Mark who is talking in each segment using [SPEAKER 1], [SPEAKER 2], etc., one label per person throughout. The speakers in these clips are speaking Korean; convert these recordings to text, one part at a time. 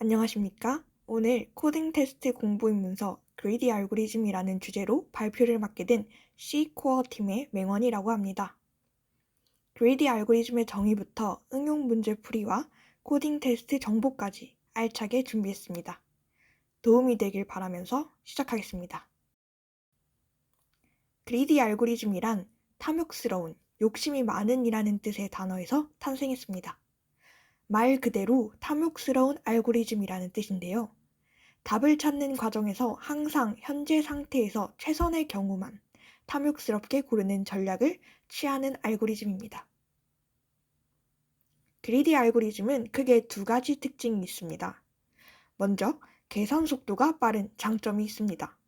[SPEAKER 1] 안녕하십니까? 오늘 코딩 테스트 공부인 문서 그리디 알고리즘이라는 주제로 발표를 맡게 된 C코어 팀의 맹원이라고 합니다. 그리디 알고리즘의 정의부터 응용 문제 풀이와 코딩 테스트 정보까지 알차게 준비했습니다. 도움이 되길 바라면서 시작하겠습니다. 그리디 알고리즘이란 탐욕스러운, 욕심이 많은 이라는 뜻의 단어에서 탄생했습니다. 말 그대로 탐욕스러운 알고리즘이라는 뜻인데요. 답을 찾는 과정에서 항상 현재 상태에서 최선의 경우만 탐욕스럽게 고르는 전략을 취하는 알고리즘입니다. 그리디 알고리즘은 크게 두 가지 특징이 있습니다. 먼저, 계산 속도가 빠른 장점이 있습니다.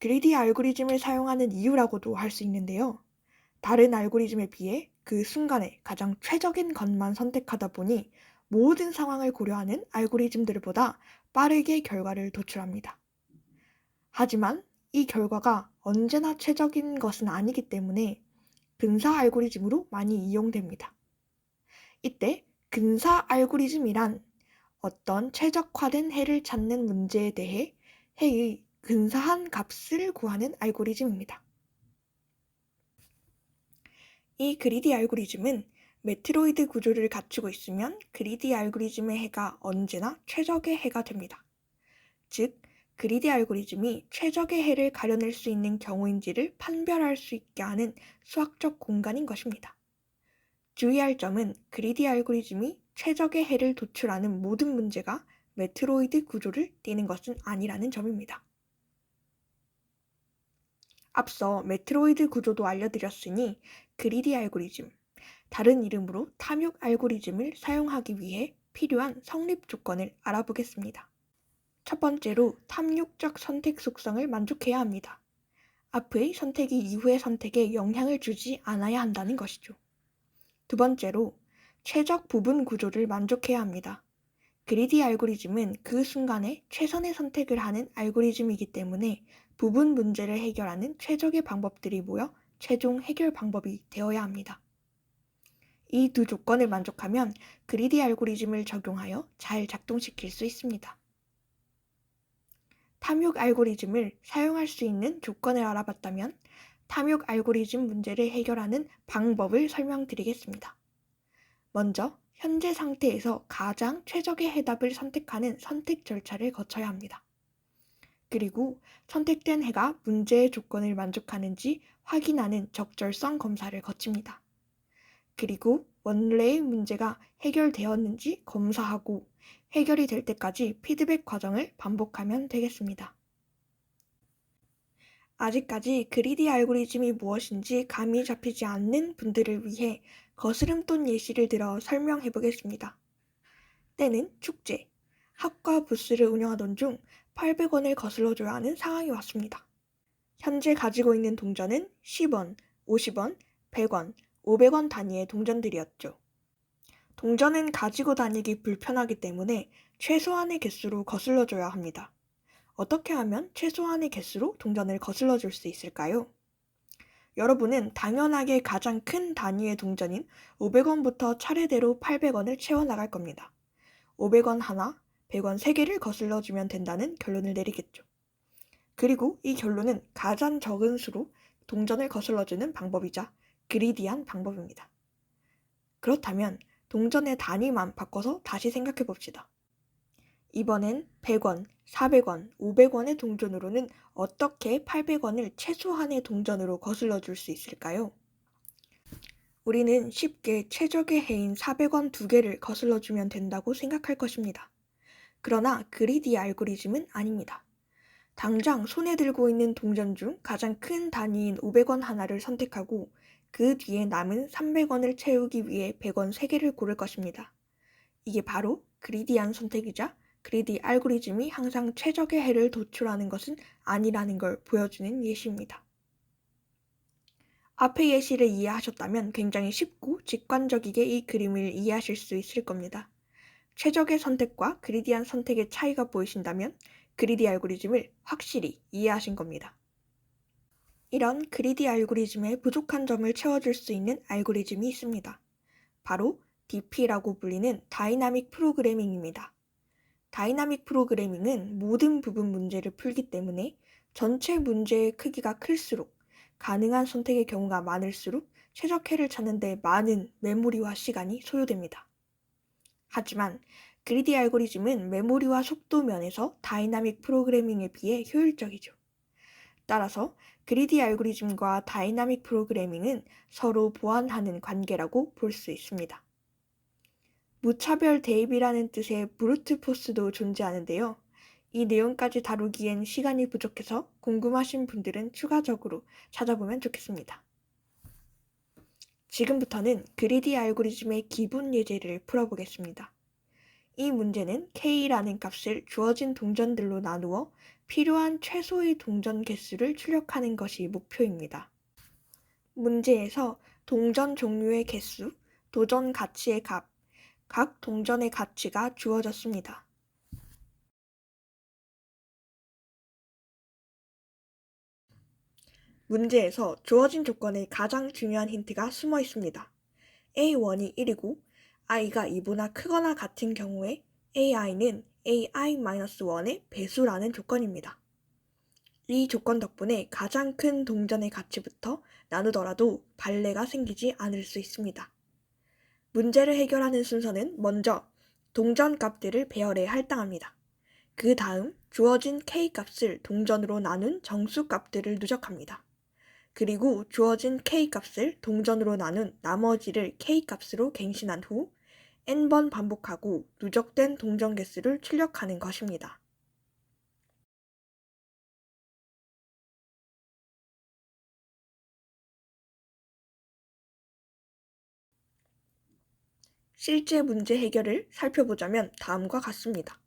[SPEAKER 1] 그리디 알고리즘을 사용하는 이유라고도 할 수 있는데요. 다른 알고리즘에 비해 그 순간에 가장 최적인 것만 선택하다 보니 모든 상황을 고려하는 알고리즘들보다 빠르게 결과를 도출합니다. 하지만 이 결과가 언제나 최적인 것은 아니기 때문에 근사 알고리즘으로 많이 이용됩니다. 이때 근사 알고리즘이란 어떤 최적화된 해를 찾는 문제에 대해 해의 근사한 값을 구하는 알고리즘입니다. 이 그리디 알고리즘은 메트로이드 구조를 갖추고 있으면 그리디 알고리즘의 해가 언제나 최적의 해가 됩니다. 즉, 그리디 알고리즘이 최적의 해를 가려낼 수 있는 경우인지를 판별할 수 있게 하는 수학적 공간인 것입니다. 주의할 점은 그리디 알고리즘이 최적의 해를 도출하는 모든 문제가 메트로이드 구조를 띠는 것은 아니라는 점입니다. 앞서 메트로이드 구조도 알려드렸으니 그리디 알고리즘, 다른 이름으로 탐욕 알고리즘을 사용하기 위해 필요한 성립 조건을 알아보겠습니다. 첫 번째로 탐욕적 선택 속성을 만족해야 합니다. 앞의 선택이 이후의 선택에 영향을 주지 않아야 한다는 것이죠. 두 번째로 최적 부분 구조를 만족해야 합니다. 그리디 알고리즘은 그 순간에 최선의 선택을 하는 알고리즘이기 때문에 부분 문제를 해결하는 최적의 방법들이 모여 최종 해결 방법이 되어야 합니다. 이 두 조건을 만족하면 그리디 알고리즘을 적용하여 잘 작동시킬 수 있습니다. 탐욕 알고리즘을 사용할 수 있는 조건을 알아봤다면 탐욕 알고리즘 문제를 해결하는 방법을 설명드리겠습니다. 먼저 현재 상태에서 가장 최적의 해답을 선택하는 선택 절차를 거쳐야 합니다. 그리고 선택된 해가 문제의 조건을 만족하는지 확인하는 적절성 검사를 거칩니다. 그리고 원래의 문제가 해결되었는지 검사하고 해결이 될 때까지 피드백 과정을 반복하면 되겠습니다. 아직까지 그리디 알고리즘이 무엇인지 감이 잡히지 않는 분들을 위해 거스름돈 예시를 들어 설명해 보겠습니다. 때는 축제. 학과 부스를 운영하던 중 800원을 거슬러 줘야 하는 상황이 왔습니다. 현재 가지고 있는 동전은 10원, 50원, 100원, 500원 단위의 동전들이었죠. 동전은 가지고 다니기 불편하기 때문에 최소한의 개수로 거슬러 줘야 합니다. 어떻게 하면 최소한의 개수로 동전을 거슬러 줄 수 있을까요? 여러분은 당연하게 가장 큰 단위의 동전인 500원부터 차례대로 800원을 채워나갈 겁니다. 500원 하나, 100원 3개를 거슬러 주면 된다는 결론을 내리겠죠. 그리고 이 결론은 가장 적은 수로 동전을 거슬러 주는 방법이자 그리디한 방법입니다. 그렇다면 동전의 단위만 바꿔서 다시 생각해 봅시다. 이번엔 100원, 400원, 500원의 동전으로는 어떻게 800원을 최소한의 동전으로 거슬러 줄 수 있을까요? 우리는 쉽게 최적의 해인 400원 두 개를 거슬러 주면 된다고 생각할 것입니다. 그러나 그리디 알고리즘은 아닙니다. 당장 손에 들고 있는 동전 중 가장 큰 단위인 500원 하나를 선택하고 그 뒤에 남은 300원을 채우기 위해 100원 3개를 고를 것입니다. 이게 바로 그리디한 선택이자 그리디 알고리즘이 항상 최적의 해를 도출하는 것은 아니라는 걸 보여주는 예시입니다. 앞의 예시를 이해하셨다면 굉장히 쉽고 직관적이게 이 그림을 이해하실 수 있을 겁니다. 최적의 선택과 그리디한 선택의 차이가 보이신다면 그리디 알고리즘을 확실히 이해하신 겁니다. 이런 그리디 알고리즘의 부족한 점을 채워줄 수 있는 알고리즘이 있습니다. 바로 DP라고 불리는 다이나믹 프로그래밍입니다. 다이나믹 프로그래밍은 모든 부분 문제를 풀기 때문에 전체 문제의 크기가 클수록 가능한 선택의 경우가 많을수록 최적해를 찾는 데 많은 메모리와 시간이 소요됩니다. 하지만 그리디 알고리즘은 메모리와 속도 면에서 다이나믹 프로그래밍에 비해 효율적이죠. 따라서 그리디 알고리즘과 다이나믹 프로그래밍은 서로 보완하는 관계라고 볼 수 있습니다. 무차별 대입이라는 뜻의 브루트 포스도 존재하는데요. 이 내용까지 다루기엔 시간이 부족해서 궁금하신 분들은 추가적으로 찾아보면 좋겠습니다. 지금부터는 그리디 알고리즘의 기본 예제를 풀어보겠습니다. 이 문제는 k라는 값을 주어진 동전들로 나누어 필요한 최소의 동전 개수를 출력하는 것이 목표입니다. 문제에서 동전 종류의 개수, 도전 가치의 값, 각 동전의 가치가 주어졌습니다. 문제에서 주어진 조건에 가장 중요한 힌트가 숨어 있습니다. A1이 1이고 i가 2보다 크거나 같은 경우에 ai는 ai-1의 배수라는 조건입니다. 이 조건 덕분에 가장 큰 동전의 가치부터 나누더라도 발레가 생기지 않을 수 있습니다. 문제를 해결하는 순서는 먼저 동전 값들을 배열에 할당합니다. 그 다음 주어진 k 값을 동전으로 나눈 정수 값들을 누적합니다. 그리고 주어진 k 값을 동전으로 나눈 나머지를 k 값으로 갱신한 후 n번 반복하고 누적된 동전 개수를 출력하는 것입니다. 실제 문제 해결을 살펴보자면 다음과 같습니다.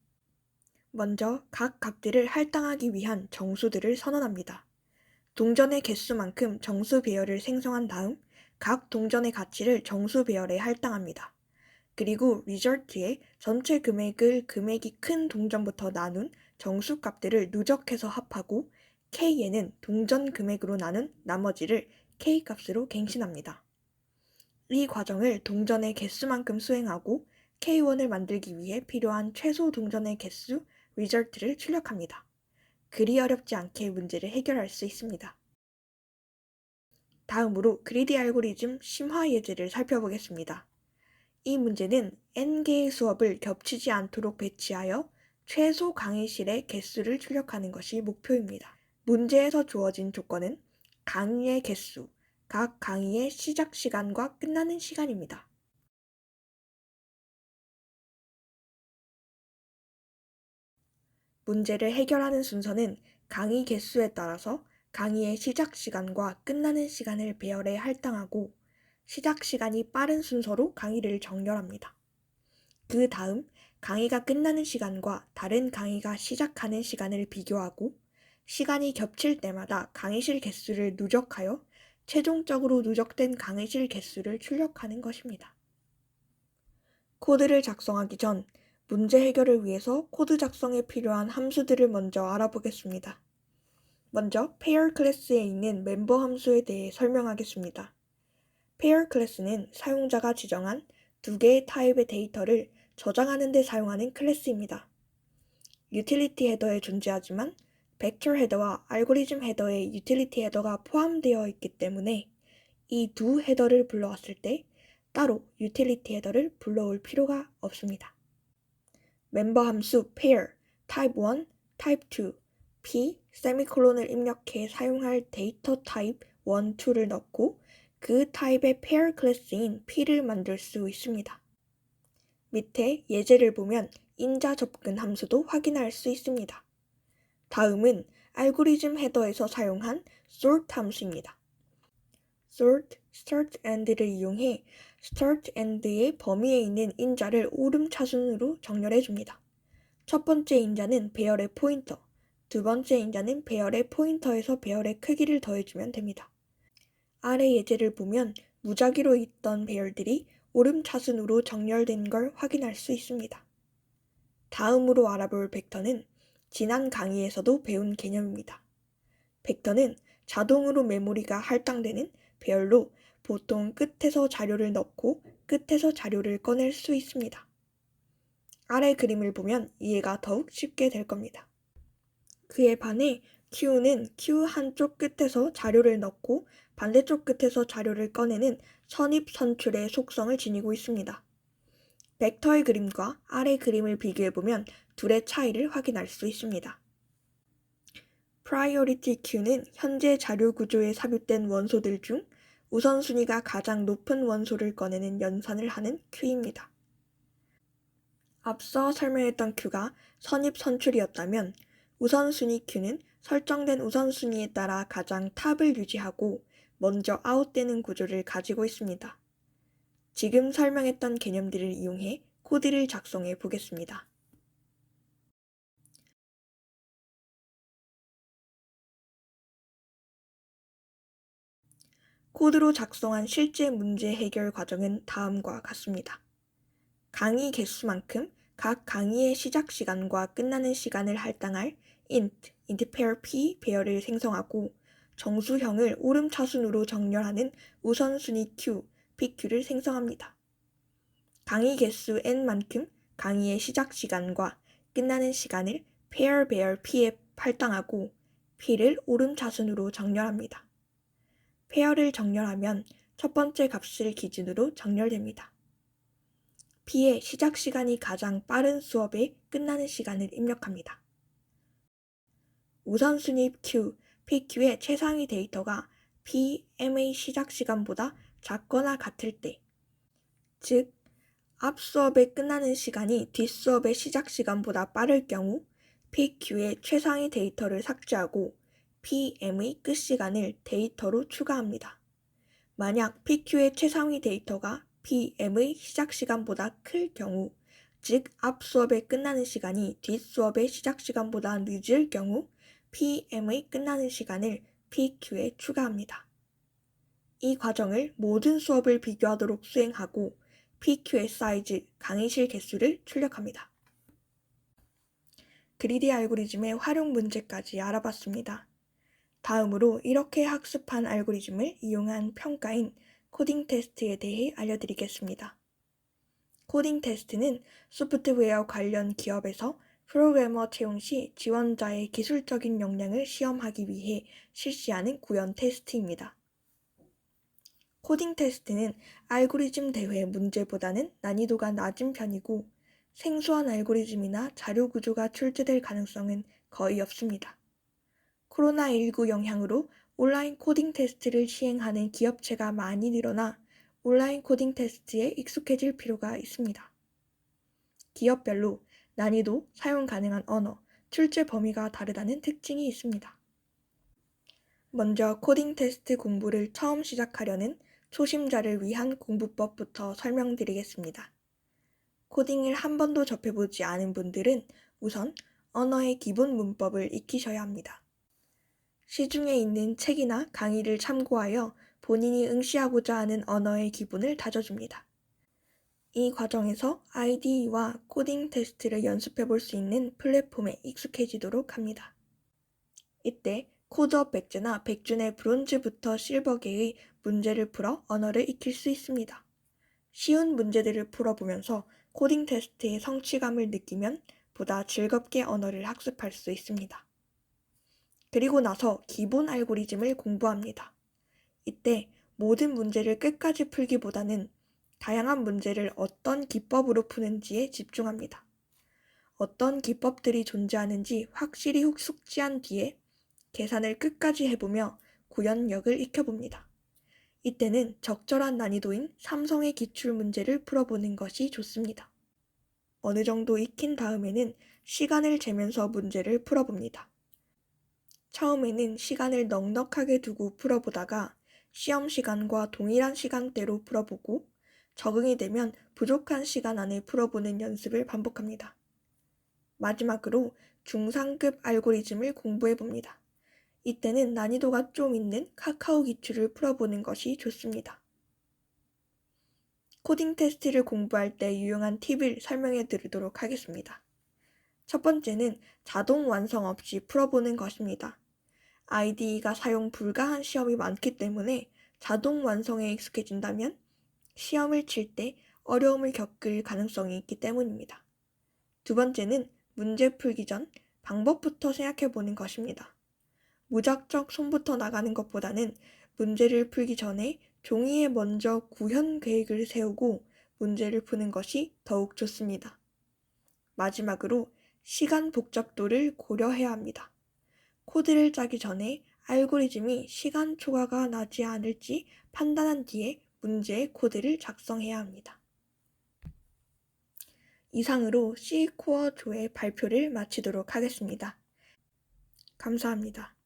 [SPEAKER 1] 먼저 각 값들을 할당하기 위한 정수들을 선언합니다. 동전의 개수만큼 정수 배열을 생성한 다음 각 동전의 가치를 정수 배열에 할당합니다. 그리고 리절트에 전체 금액을 금액이 큰 동전부터 나눈 정수 값들을 누적해서 합하고 K에는 동전 금액으로 나눈 나머지를 K 값으로 갱신합니다. 이 과정을 동전의 개수만큼 수행하고 K1을 만들기 위해 필요한 최소 동전의 개수 리절트를 출력합니다. 그리 어렵지 않게 문제를 해결할 수 있습니다. 다음으로 그리디 알고리즘 심화 예제를 살펴보겠습니다. 이 문제는 n개의 수업을 겹치지 않도록 배치하여 최소 강의실의 개수를 출력하는 것이 목표입니다. 문제에서 주어진 조건은 강의의 개수, 각 강의의 시작 시간과 끝나는 시간입니다. 문제를 해결하는 순서는 강의 개수에 따라서 강의의 시작 시간과 끝나는 시간을 배열해 할당하고 시작 시간이 빠른 순서로 강의를 정렬합니다. 그 다음 강의가 끝나는 시간과 다른 강의가 시작하는 시간을 비교하고 시간이 겹칠 때마다 강의실 개수를 누적하여 최종적으로 누적된 강의실 개수를 출력하는 것입니다. 코드를 작성하기 전 문제 해결을 위해서 코드 작성에 필요한 함수들을 먼저 알아보겠습니다. 먼저 pair 클래스에 있는 멤버 함수에 대해 설명하겠습니다. pair 클래스는 사용자가 지정한 두 개의 타입의 데이터를 저장하는 데 사용하는 클래스입니다. 유틸리티 헤더에 존재하지만 벡터 헤더와 알고리즘 헤더에 유틸리티 헤더가 포함되어 있기 때문에 이 두 헤더를 불러왔을 때 따로 유틸리티 헤더를 불러올 필요가 없습니다. 멤버 함수 pair, type 1, type 2, p, 세미콜론을 입력해 사용할 데이터 타입 1, 2를 넣고 그 타입의 pair 클래스인 p를 만들 수 있습니다. 밑에 예제를 보면 인자 접근 함수도 확인할 수 있습니다. 다음은 알고리즘 헤더에서 사용한 sort 함수입니다. sort, start and를 이용해 start and의 범위에 있는 인자를 오름차순으로 정렬해 줍니다. 첫 번째 인자는 배열의 포인터, 두 번째 인자는 배열의 포인터에서 배열의 크기를 더해주면 됩니다. 아래 예제를 보면 무작위로 있던 배열들이 오름차순으로 정렬된 걸 확인할 수 있습니다. 다음으로 알아볼 벡터는 지난 강의에서도 배운 개념입니다. 벡터는 자동으로 메모리가 할당되는 배열로 보통 끝에서 자료를 넣고 끝에서 자료를 꺼낼 수 있습니다. 아래 그림을 보면 이해가 더욱 쉽게 될 겁니다. 그에 반해 Q는 Q 한쪽 끝에서 자료를 넣고 반대쪽 끝에서 자료를 꺼내는 선입 선출의 속성을 지니고 있습니다. 벡터의 그림과 아래 그림을 비교해보면 둘의 차이를 확인할 수 있습니다. Priority Queue는 현재 자료 구조에 삽입된 원소들 중 우선순위가 가장 높은 원소를 꺼내는 연산을 하는 큐입니다. 앞서 설명했던 큐가 선입 선출이었다면 우선순위 큐는 설정된 우선순위에 따라 가장 탑을 유지하고 먼저 아웃되는 구조를 가지고 있습니다. 지금 설명했던 개념들을 이용해 코드를 작성해 보겠습니다. 코드로 작성한 실제 문제 해결 과정은 다음과 같습니다. 강의 개수만큼 각 강의의 시작 시간과 끝나는 시간을 할당할 int, intpair p 배열을 생성하고 정수형을 오름차순으로 정렬하는 우선순위 q, pq를 생성합니다. 강의 개수 n만큼 강의의 시작 시간과 끝나는 시간을 pair 배열 p에 할당하고 p를 오름차순으로 정렬합니다. 페어를 정렬하면 첫 번째 값을 기준으로 정렬됩니다. P의 시작 시간이 가장 빠른 수업의 끝나는 시간을 입력합니다. 우선순위 Q, PQ의 최상위 데이터가 PM의 시작 시간보다 작거나 같을 때, 즉, 앞 수업의 끝나는 시간이 뒷 수업의 시작 시간보다 빠를 경우 PQ의 최상위 데이터를 삭제하고 PM의 끝 시간을 데이터로 추가합니다. 만약 PQ의 최상위 데이터가 PM의 시작 시간보다 클 경우, 즉 앞 수업의 끝나는 시간이 뒷 수업의 시작 시간보다 늦을 경우 PM의 끝나는 시간을 PQ에 추가합니다. 이 과정을 모든 수업을 비교하도록 수행하고 PQ의 사이즈, 강의실 개수를 출력합니다. 그리디 알고리즘의 활용 문제까지 알아봤습니다. 다음으로 이렇게 학습한 알고리즘을 이용한 평가인 코딩 테스트에 대해 알려드리겠습니다. 코딩 테스트는 소프트웨어 관련 기업에서 프로그래머 채용 시 지원자의 기술적인 역량을 시험하기 위해 실시하는 구현 테스트입니다. 코딩 테스트는 알고리즘 대회 문제보다는 난이도가 낮은 편이고 생소한 알고리즘이나 자료 구조가 출제될 가능성은 거의 없습니다. 코로나19 영향으로 온라인 코딩 테스트를 시행하는 기업체가 많이 늘어나 온라인 코딩 테스트에 익숙해질 필요가 있습니다. 기업별로 난이도, 사용 가능한 언어, 출제 범위가 다르다는 특징이 있습니다. 먼저 코딩 테스트 공부를 처음 시작하려는 초심자를 위한 공부법부터 설명드리겠습니다. 코딩을 한 번도 접해보지 않은 분들은 우선 언어의 기본 문법을 익히셔야 합니다. 시중에 있는 책이나 강의를 참고하여 본인이 응시하고자 하는 언어의 기본을 다져줍니다. 이 과정에서 IDE와 코딩 테스트를 연습해 볼 수 있는 플랫폼에 익숙해지도록 합니다. 이때 코드업 백제나 백준의 브론즈부터 실버계의 문제를 풀어 언어를 익힐 수 있습니다. 쉬운 문제들을 풀어보면서 코딩 테스트의 성취감을 느끼면 보다 즐겁게 언어를 학습할 수 있습니다. 그리고 나서 기본 알고리즘을 공부합니다. 이때 모든 문제를 끝까지 풀기보다는 다양한 문제를 어떤 기법으로 푸는지에 집중합니다. 어떤 기법들이 존재하는지 확실히 숙지한 뒤에 계산을 끝까지 해보며 구현력을 익혀봅니다. 이때는 적절한 난이도인 삼성의 기출 문제를 풀어보는 것이 좋습니다. 어느 정도 익힌 다음에는 시간을 재면서 문제를 풀어봅니다. 처음에는 시간을 넉넉하게 두고 풀어보다가 시험 시간과 동일한 시간대로 풀어보고 적응이 되면 부족한 시간 안에 풀어보는 연습을 반복합니다. 마지막으로 중상급 알고리즘을 공부해 봅니다. 이때는 난이도가 좀 있는 카카오 기출을 풀어보는 것이 좋습니다. 코딩 테스트를 공부할 때 유용한 팁을 설명해 드리도록 하겠습니다. 첫 번째는 자동 완성 없이 풀어보는 것입니다. IDE가 사용 불가한 시험이 많기 때문에 자동 완성에 익숙해진다면 시험을 칠 때 어려움을 겪을 가능성이 있기 때문입니다. 두 번째는 문제 풀기 전 방법부터 생각해 보는 것입니다. 무작정 손부터 나가는 것보다는 문제를 풀기 전에 종이에 먼저 구현 계획을 세우고 문제를 푸는 것이 더욱 좋습니다. 마지막으로 시간 복잡도를 고려해야 합니다. 코드를 짜기 전에 알고리즘이 시간 초과가 나지 않을지 판단한 뒤에 문제의 코드를 작성해야 합니다. 이상으로 C코어 조의 발표를 마치도록 하겠습니다. 감사합니다.